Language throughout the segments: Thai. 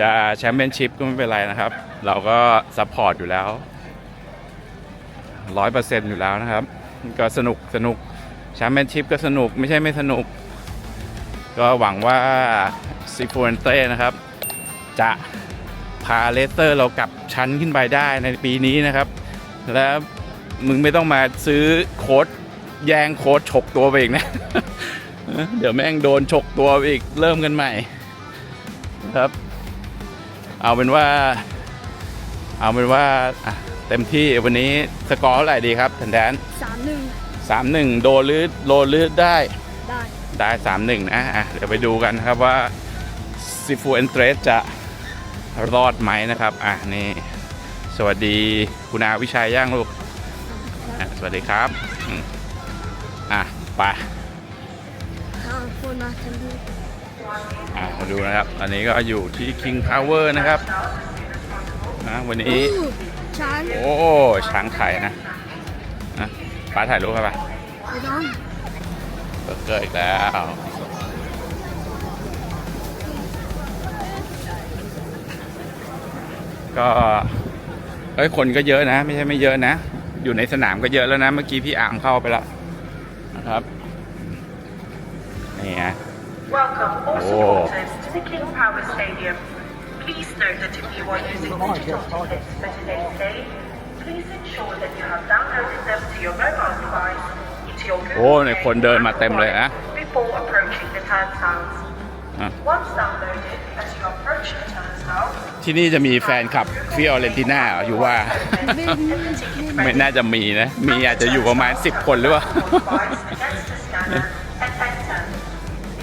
จะแชมเปี้ยนชิพก็ไม่เป็นไรนะครับ เราก็ซัพพอร์ตอยู่แล้วร้อยเปอร์เซ็นต์อยู่แล้วนะครับ ก็สนุกสนุกแชมเปี้ยนชิพก็สนุกไม่ใช่ไม่สนุก ก็หวังว่าซิฟูเอนเต้นะครับ จะพาเลสเตอร์เรากลับชั้นขึ้นไปได้ในปีนี้นะครับ แล้วมึงไม่ต้องมาซื้อโค้ดแย่งโค้ดฉกตัวไปอีกนะ เดี๋ยวแม่งโดนฉกตัวไปอีกเริ่มกันใหม่ครับ เอาเป็นว่า เอาเป็นว่าอะเต็มที่วันนี้สกอร์เท่าไหร่ดีครับทันแดนสามหนึ่งสามหนึ่งโดนหรือโดนหรือได้ได้ได้สามหนึ่งนะอะเดี๋ยวไปดูกันครับว่าซิฟูเอนเทรสจะรอดไหมนะครับ อะนี่ สวัสดีคุณอาวิชัยย่างลูกอะสวัสดีครับอืมอะไปข้าวโคนมาทันทีอะ มาดูนะครับ อันนี้ก็อยู่ที่ King Power นะครับนะวันนี้อู้ช้างโอ้ช้างไข่นะนะป้าถ่ายรูปครับป่ะไม่ต้องเบอร์เกอร์อีกแล้วก็เอ้ยคนก็เยอะนะ ไม่ใช่ไม่เยอะนะ อยู่ในสนามก็เยอะแล้วนะ เมื่อกี้พี่อ่างเข้าไปแล้วนะครับนี่ฮะ Welcome all Oh. supporters to the King Power Stadium. Please note that if you are using digital tickets for today's game, please ensure that you have downloaded them to your mobile device, into your โอ้ Google ใน Play คนเดินมาเต็มเลยนะ before approaching the turnstiles. อะ Once downloaded, as you approach the turnstile, ที่นี่จะมีแฟนคลับฟิออเรนติน่าอยู่ว่าไม่มีไม่น่าจะมีนะ มีอาจจะอยู่ประมาณ 10 คนหรือเปล่า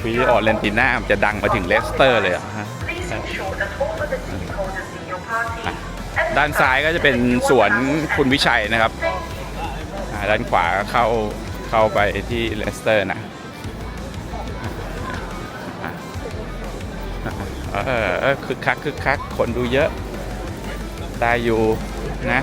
ฟิออเรนติน่าจะดังมาถึงเลสเตอร์เลยเหรอฮะ Please ensure that all of the ticket holders in your party and ด้านซ้ายก็จะเป็นสวนคุณวิชัยนะครับ Thank you. อ่าด้านขวาก็เข้าเข้าไปที่เลสเตอร์นะเออเออคึกคักคึกคักคนดูเยอะได้อยู่นะ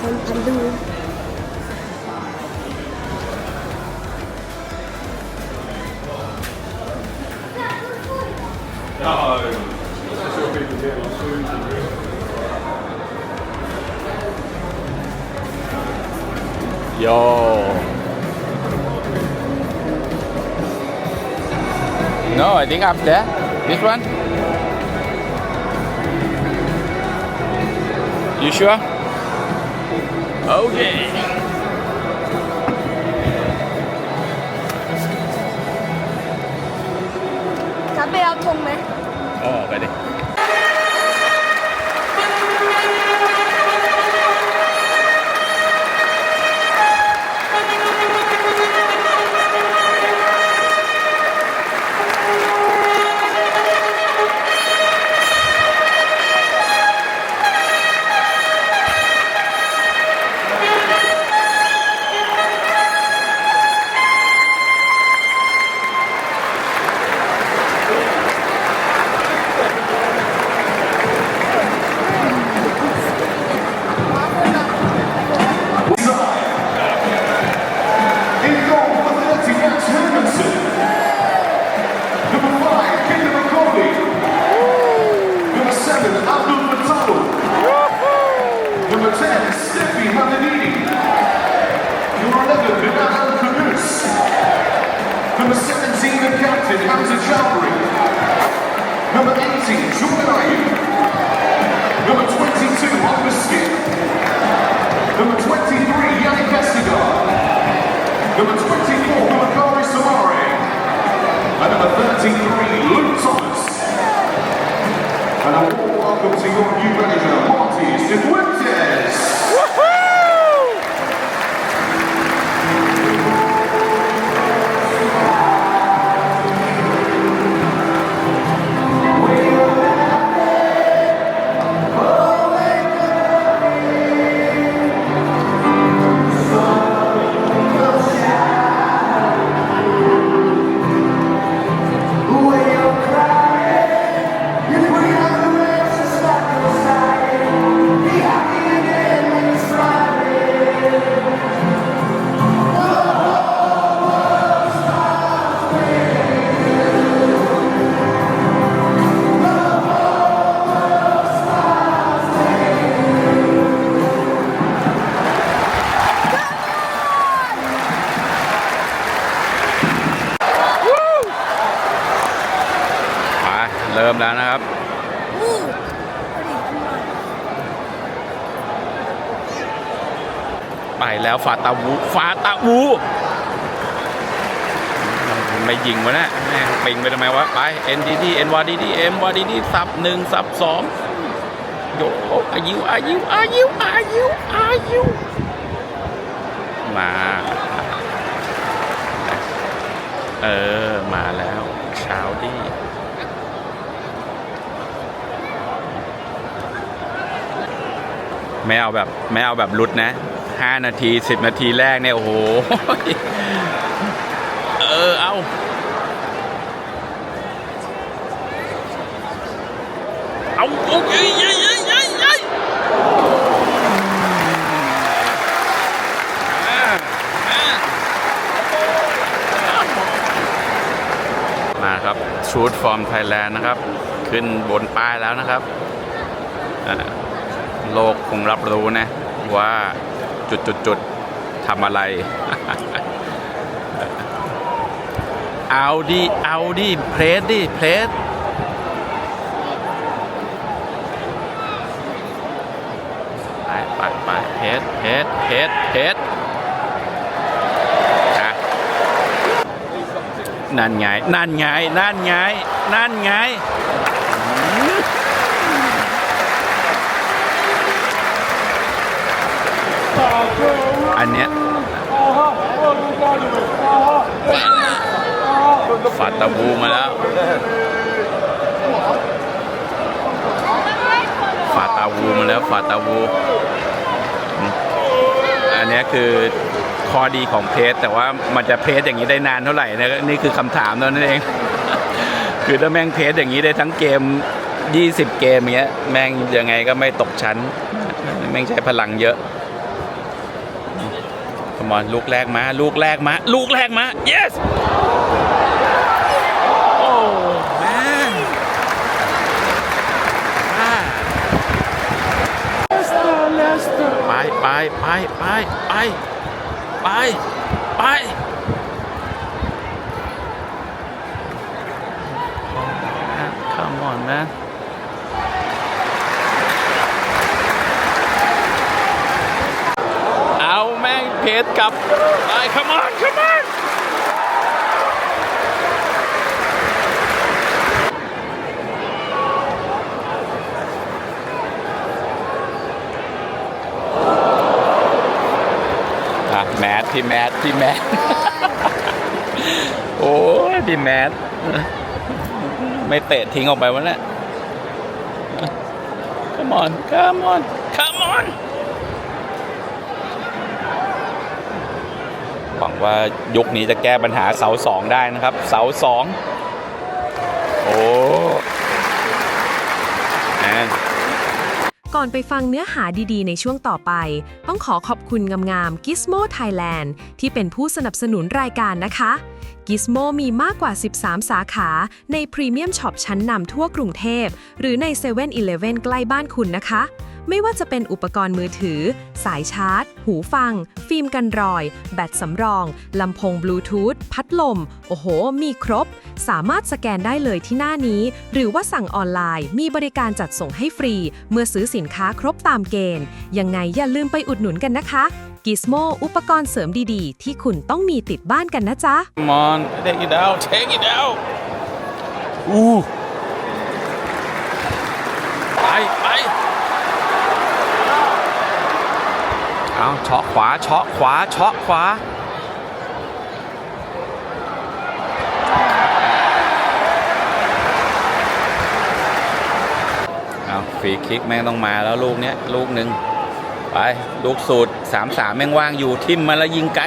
คนพันดู โยโน่ I think up there this one you sure Okay จ นะครับ ไปแล้วฟาตาวูฟาตาวูไม่ยิงวะเนี่ยแม่ปิงไปทำไมวะ ไป NDD NYDD MYDD สับหนึ่งสับสองโยอายุอายุอายุอายุอายุมาเออ มาแล้วเช้าดี ไม่เอาแบบไม่เอาแบบรุดนะ5นาที10นาทีแรกเนี่ยโอ้โห เออเอาเอาโอ้ยยยยยยยย้ยมาครับชูดฟอร์มไทยแลนด์นะครับ ขึ้นบนป้ายแล้วนะครับอ่า โลกคงรับรู้นะ ว่าจุดจุดจุดๆทำอะไร เอาดิเอาดิเพลสดิเพลสไปไปไปเพชรเพชรเพชรเพชรอะนั่นไง นั่นไง นั่นไง นั่นไง อันเนี้ยฟาตาบูมาแล้วฟาตาวูมาแล้วฟาตาวู อันนี้คือข้อดีของเพจแต่ว่ามันจะเพจอย่างนี้ได้นานเท่าไหร่นะนี่คือคำถามเท่านั้นเอง คือถ้าแม่งเพจอย่างนี้ได้ทั้งเกม 20 เกมเงี้ย แม่งยังไงก็ไม่ตกชั้น แม่งใช้พลังเยอะ มอนลูกแรกมา ลูกแรกมา ลูกแรกมา yes โอ้แม่ไปไปไปไปไปไปไปขมอนนะเอาแม่งเพจกลับไปขมอนขมอนอะแมท พี่แมทพี่แมทโอ้ยพี่แมทไม่เตะทิ้งออกไปวะเนี่ย Come on come on come on หวังว่ายุคนี้จะแก้ปัญหาเสาสองได้นะครับ เสาสองโอ้แอน ก่อนไปฟังเนื้อหาดีๆ ในช่วงต่อไป ต้องขอขอบคุณงามๆ Gizmo Thailand ที่เป็นผู้สนับสนุนรายการนะคะ Gizmo มีมากกว่า 13 สาขา ในพรีเมียมช็อปชั้นนำทั่วกรุงเทพ หรือใน7 e เ e ่ e อใกล้บ้านคุณนะคะ ไม่ว่าจะเป็นอุปกรณ์มือถือ สายชาร์จ หูฟัง ฟิล์มกันรอย แบตสำรอง ลำโพงบลูทูธ พัดลม โอ้โห มีครบ สามารถสแกนได้เลยที่หน้านี้ หรือว่าสั่งออนไลน์ มีบริการจัดส่งให้ฟรี เมื่อซื้อสินค้าครบตามเกณฑ์ ยังไงอย่าลืมไปอุดหนุนกันนะคะ Gizmo อุปกรณ์เสริมดีๆ ที่คุณต้องมีติดบ้านกันนะจ๊ะ Come on take it out take it out อู้ไปไป เอาเชาะขวาเชาะขวาเชาะขวาเอาฟรีคิกแม่งต้องมาแล้วลูกเนี้ยลูกหนึ่งไปลูกสูตรสามสามแม่งว่างอยู่ทิมมาแล้วยิงไกล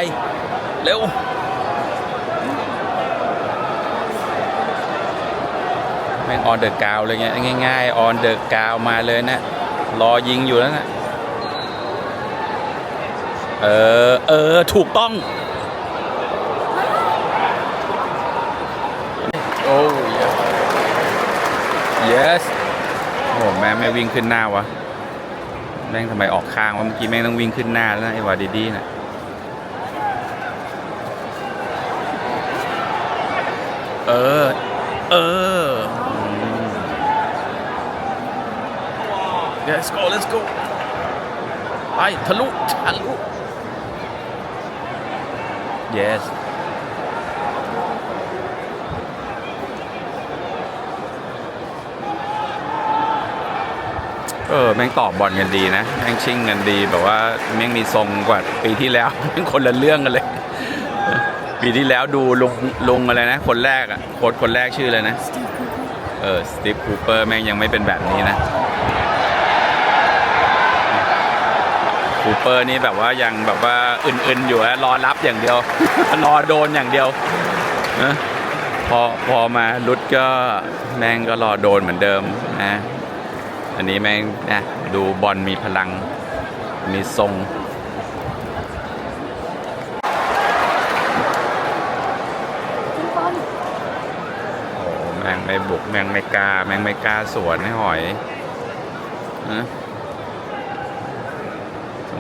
เร็วแม่งออนเดอะกาวเลยเงี้ยง่ายๆออนเดอะกาวมาเลยนะ รอยิงอยู่แล้วนะ เออ เออ ถูกต้อง โอ้ yes โอ้แม่งไม่วิ่งขึ้นหน้าวะ แม่งทำไมออกข้างวะเมื่อกี้แม่งต้องวิ่งขึ้นหน้าแล้วนะไอ้วาดีดีน่ะเออ เอออืม let's go let's go ไปทะลุ ทะลุ yes เออ แม่งตอบบอลกันดีนะ แม่งชิ่งกันดีแบบว่า แม่งมีทรงกว่าปีที่แล้ว แม่งคนละเรื่องกันเลย ปีที่แล้วดูลุงลุงอะไรนะ คนแรกอะโค้ชคนแรกชื่ออะไรนะ เออ สตีฟคูเปอร์แม่งยังไม่เป็นแบบนี้นะ คูเปอร์นี่แบบว่ายังแบบว่าอื่นๆอยู่นะรอรับอย่างเดียว รอโดนอย่างเดียวนะพอพอมาลุดก็แม่งก็รอโดนเหมือนเดิมนะอันนี้แม่งนะดูบอลมีพลังมีทรงโอ้แม่งไม่บุกแม่งไม่กล้า แม่งไม่กล้าสวนให้หอยนะ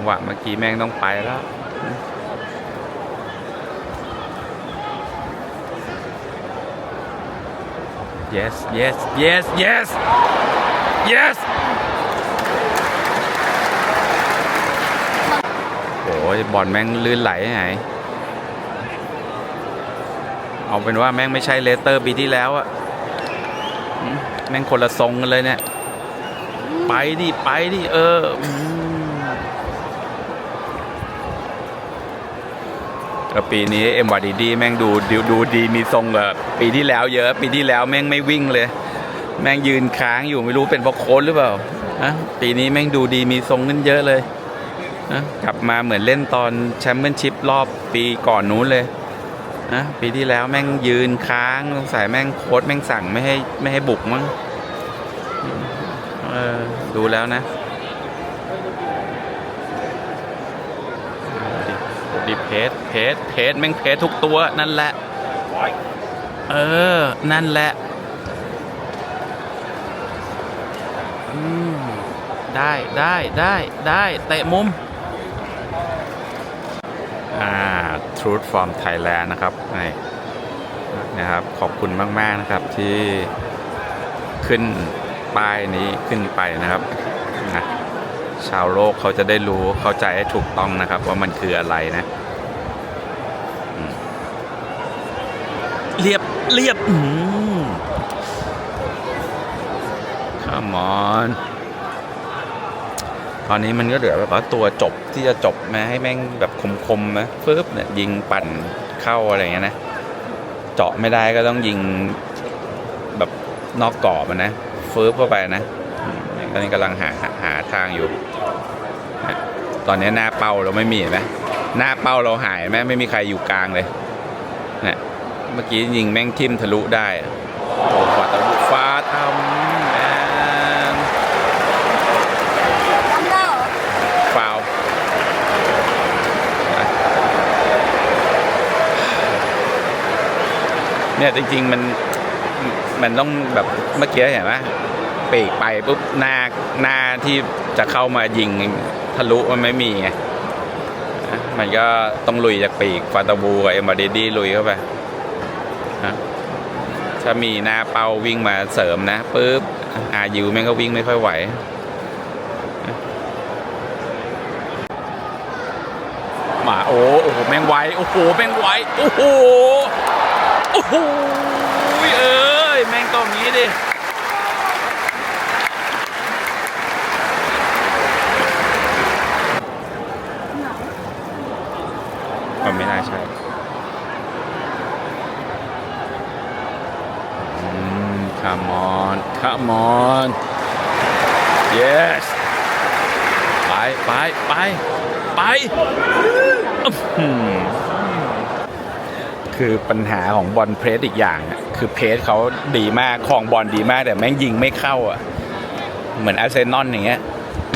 งหวะเมื่อกี้แม่งต้องไปแล้ว yes yes yes yes yes โอ้ยบอลแม่งลื่นไหลไงเอาเป็นว่าแม่งไม่ใช่เลสเตอร์ปีที่แล้วอะแม่งคนละทรงกันเลยเนี่ย ไปดิ ไปดิ เออ ปีนี้เอ็มวาดีดีแม่งดูดูดูดีมีทรงกว่าปีที่แล้วเยอะ ปีที่แล้วแม่งไม่วิ่งเลย แม่งยืนค้างอยู่ไม่รู้เป็นเพราะโค้ชหรือเปล่านะปีนี้แม่งดูดีมีทรงขึ้นเยอะเลยนะกลับมาเหมือนเล่นตอนแชมเปี้ยนชิพรอบปีก่อนนู้นเลยนะปีที่แล้วแม่งยืนค้างสงสัยแม่งโค้ชแม่งสั่งไม่ให้ไม่ให้บุกมั้งเออดูแล้วนะ ดิเพสเพสเพสแม่งเพสทุกตัวนั่นแหละ เออ นั่นแหละอืมได้ได้ได้ได้เตะมุม อ่า Truth from Thailand นะครับนี่นะครับ ขอบคุณมาก ๆ นะครับที่ขึ้นป้ายนี้ขึ้นไปนะครับนะชาวโลกเขาจะได้รู้เข้าใจให้ถูกต้องนะครับ ว่ามันคืออะไรนะอืมเรียบเรียบ อืม Come on ตอนนี้มันก็เหลือแบบว่าตัวจบที่จะจบมาให้แม่งแบบคมๆนะฟึบเนี่ยยิงปั่นเข้าอะไรเงี้ยนะ เจาะไม่ได้ก็ต้องยิงแบบนอกกรอบนะฟืบเข้าไปนะตอนนี้กำลังหาหาหาทางอยู่ ตอนนี้หน้าเป้าเราไม่มีนไหมหน้าเป้าเราหายไหมไม่มีใครอยู่กลางเลยเนี่ยเมื่อกี้ยิงแม่งทิ่มทะลุได้อะโอ้ฟ้าทะลุฟ้าทำแมน ทำได้เหรอ ฟาวล์ เนี่ยจริง ๆ มันมันต้องแบบเมื่อกี้เห็นไหมปีกไปปุ๊บหน้าหน้าที่จะเข้ามายิงทะลุมันไม่มีไงมันก็ต้องลุยจากปีกฟาตาบูกับเอ็มบาเดดี้ลุยเข้าไปถ้ามีหน้าเป้าวิ่งมาเสริมนะปุ๊บอายูแม่งก็วิ่งไม่ค่อยไหวมาโอ้โอ้โหแม่งไวโอ้โหแม่งไวโอ้โห โอ้โหเอ้ย แม่งต้องงี้ดิมันไม่น่าใช่อืม come on come on yes ไป ไป ไป ไป คือปัญหาของบอลเพรสอีกอย่างอะคือเพรสเขาดีมากของบอลดีมาก แต่แม่งยิงไม่เข้าอะ เหมือนอาร์เซนอลอย่างเงี้ย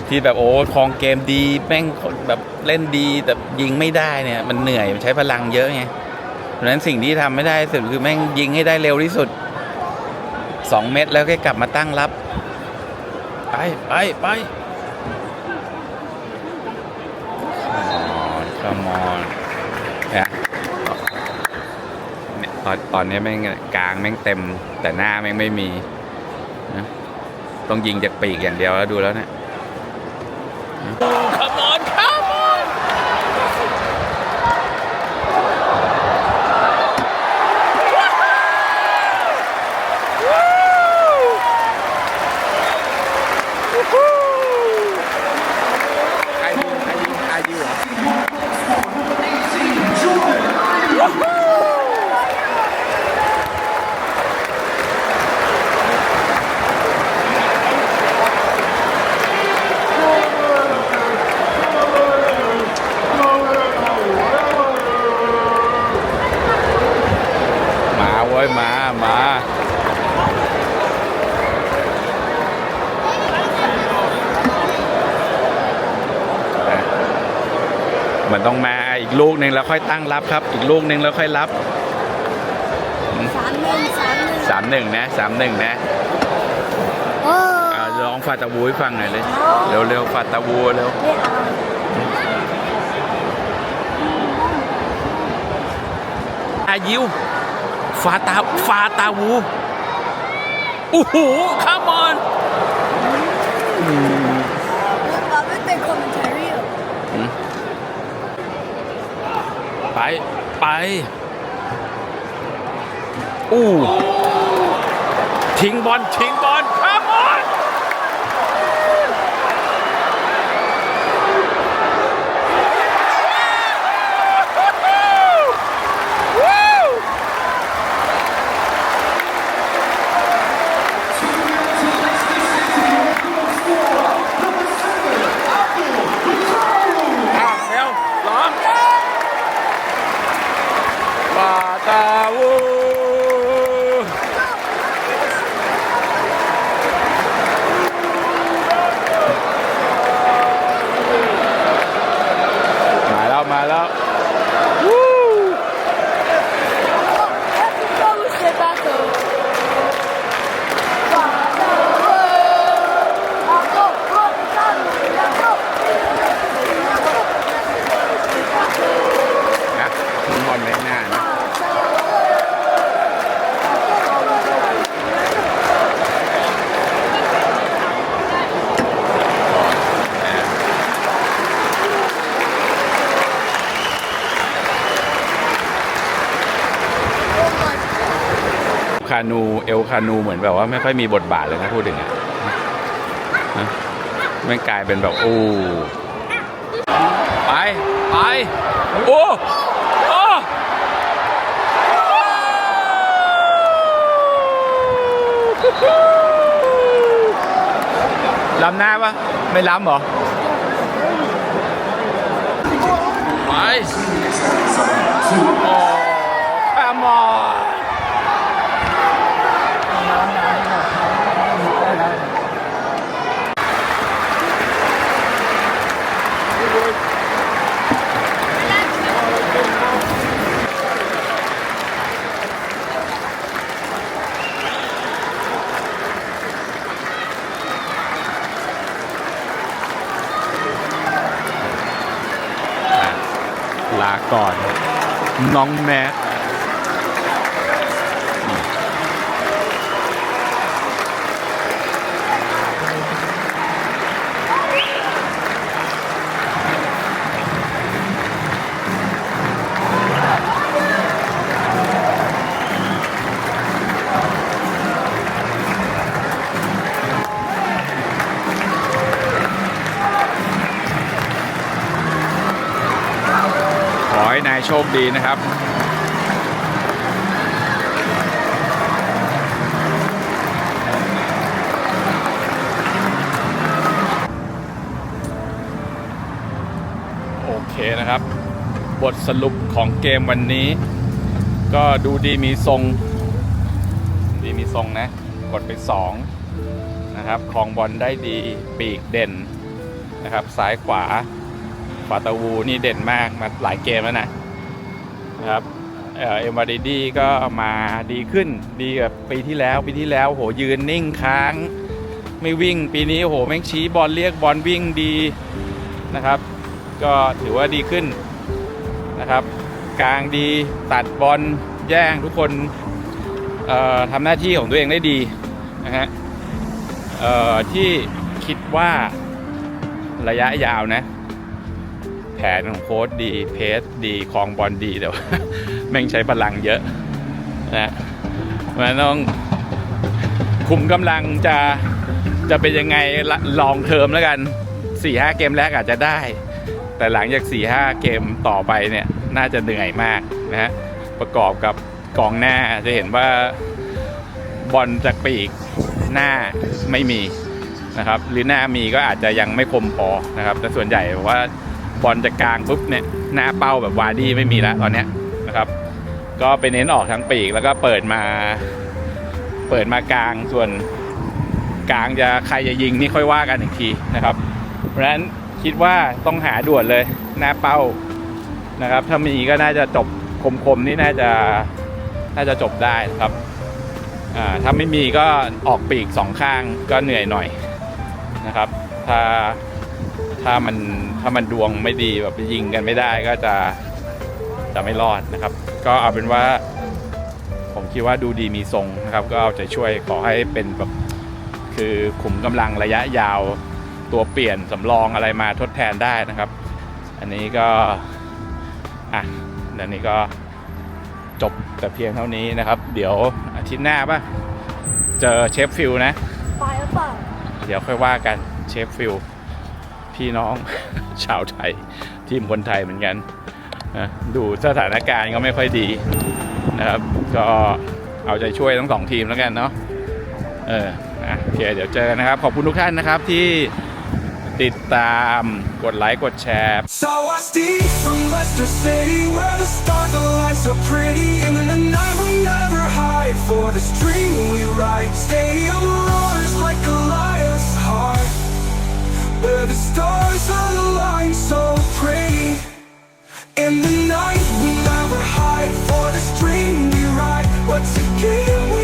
ที่แบบโอ้ครองเกมดีแม่งแบบเล่นดีแต่ยิงไม่ได้เนี่ย มันเหนื่อยมันใช้พลังเยอะไงเพราะฉะนั้นสิ่งที่ทำไม่ได้สุดคือแม่งยิงให้ได้เร็วที่สุดสองเม็ดแล้วก็กลับมาตั้งรับ ไปไปไป Come on เนี่ยเนี่ย ตอนตอนนี้แม่งกลางแม่งเต็ม แต่หน้าแม่งไม่มีนะต้องยิงจากปีกอย่างเดียวแล้วดูแล้วเนี่ย Come on come on ใครยิงใครยิงใครยิงเหรอ มาเว้ยมา มาอะมันต้องมาอีกลูกหนึ่ง แล้วค่อยตั้งรับครับ อีกลูกหนึ่งแล้วค่อยรับสามหนึ่งสามหนึ่งสามหนึ่งนะสามหนึ่งนะโอ้อ่าร้องฟาตาวูให้ฟังหน่อยเลยเร็วเร็วๆฟาตาวูเร็วไม่เอาอายิวฟาตาฟาตาวูโอ้โหคัมอน เราไม่เป็นคอมเมนต์รีหรอ ไป ไป อู้ ทิ้งบอล ทิ้งบอลคัมอนอะเร็วร้องปาตาวูมาแล้ว มาแล้ว วู้ Vamos ser bateu. Vamos, นะบอลไม่หน้านะ คานูเอลคานูเหมือนแบบว่าไม่ค่อยมีบทบาทเลยนะพูดถึงอะนะไม่งกลายเป็นแบบโอ้ไป ไป โอ้โอ้ล้ำหน้าปะไม่ล้ำเหรอ ไป โอ้ come on ลาก่อน น้องแมท โชคดีนะครับ โอเคนะครับ บทสรุปของเกมวันนี้ ก็ดูดีมีทรง ดีมีทรงนะ กดไป 2 นะครับคลองบอลได้ดีปีกเด่นนะครับ ซ้ายขวาฟาตาวูนี่เด่นมากมาหลายเกมแล้วนะ เอ็มวาดีดีก็มาดีขึ้นดีกับปีที่แล้วปีที่แล้วโหยืนนิ่งค้าง ไม่วิ่งปีนี้โหแม่งชี้บอลเรียกบอลวิ่งดีนะครับ ก็ถือว่าดีขึ้นนะครับ กลางดีตัดบอลแย่งทุกคนทำหน้าที่ของตัวเองได้ดีนะฮะที่คิดว่าระยะยาวนะ แผนของโค้ดดีเพสดีคลองบอลดีแต่ว่าแม่งใช้พลังเยอะนะมันต้องคุมกำลังจะจะเป็นยังไงลลองเทอมแล้วกัน4ี่ห้าเกมแรกอาจจะได้ แต่หลังจาก4ี่ห้าเกมต่อไปเนี่ยน่าจะเหนื่อยมากนะฮะประกอบกับกองหน้าจะเห็นว่าบอลจากปีกหน้าไม่มีนะครับหรือหน้ามีก็อาจจะยังไม่คมพอนะครับ แต่ส่วนใหญ่ว่า บอลจะกลางปุ๊บเนี่ยหน้าเป้าแบบวาร์ดี้ไม่มีแล้วตอนเนี้ยนะครับ ก็ไปเน้นออกทั้งปีกแล้วก็เปิดมา เปิดมากลางส่วนกลางจะใครจะยิงนี่ค่อยว่ากันอีกทีนะครับ เพราะฉะนั้นคิดว่าต้องหาด่วนเลยหน้าเป้านะครับ ถ้ามีก็น่าจะจบคมๆนี่น่าจะน่าจะจบได้นะครับอ่าถ้าไม่มีก็ออกปีกสองข้างก็เหนื่อยหน่อยนะครับ ถ้าถ้ามันามันดวงไม่ดีแบบยิงกันไม่ได้ก็จะจะไม่รอดนะครับ ก็เอาเป็นว่า ผมคิดว่าดูดีมีทรงนะครับ ก็เอาใจช่วยขอให้เป็นแบบคือขุมกำลังระยะยาวตัวเปลี่ยนสำรองอะไรมาทดแทนได้นะครับ อันนี้ก็อะเดี๋ยวนี้ก็จบแต่เพียงเท่านี้นะครับ เดี๋ยวอาทิตย์หน้าป่ะ เจอเชฟฟิลนะ ไปหรือเปล่า เดี๋ยวค่อยว่ากันเชฟฟิล พี่น้องชาวไทย ทีมคนไทยเหมือนกันนะดูสถานการณ์ก็ไม่ค่อยดีนะครับ ก็เอาใจช่วยทั้งสองทีมแล้วกันเนาะเอออะโอเคเดี๋ยวเจอกันนะครับ ขอบคุณทุกท่านนะครับที่ติดตามกดไลค์กดแชร์ So I steal from Leicester City Where the stars align so pretty In the night we never hide For the dream we ride Stadium roars like a light Where the stars are so pretty. In the night we never hide. For the dream we ride. What's a game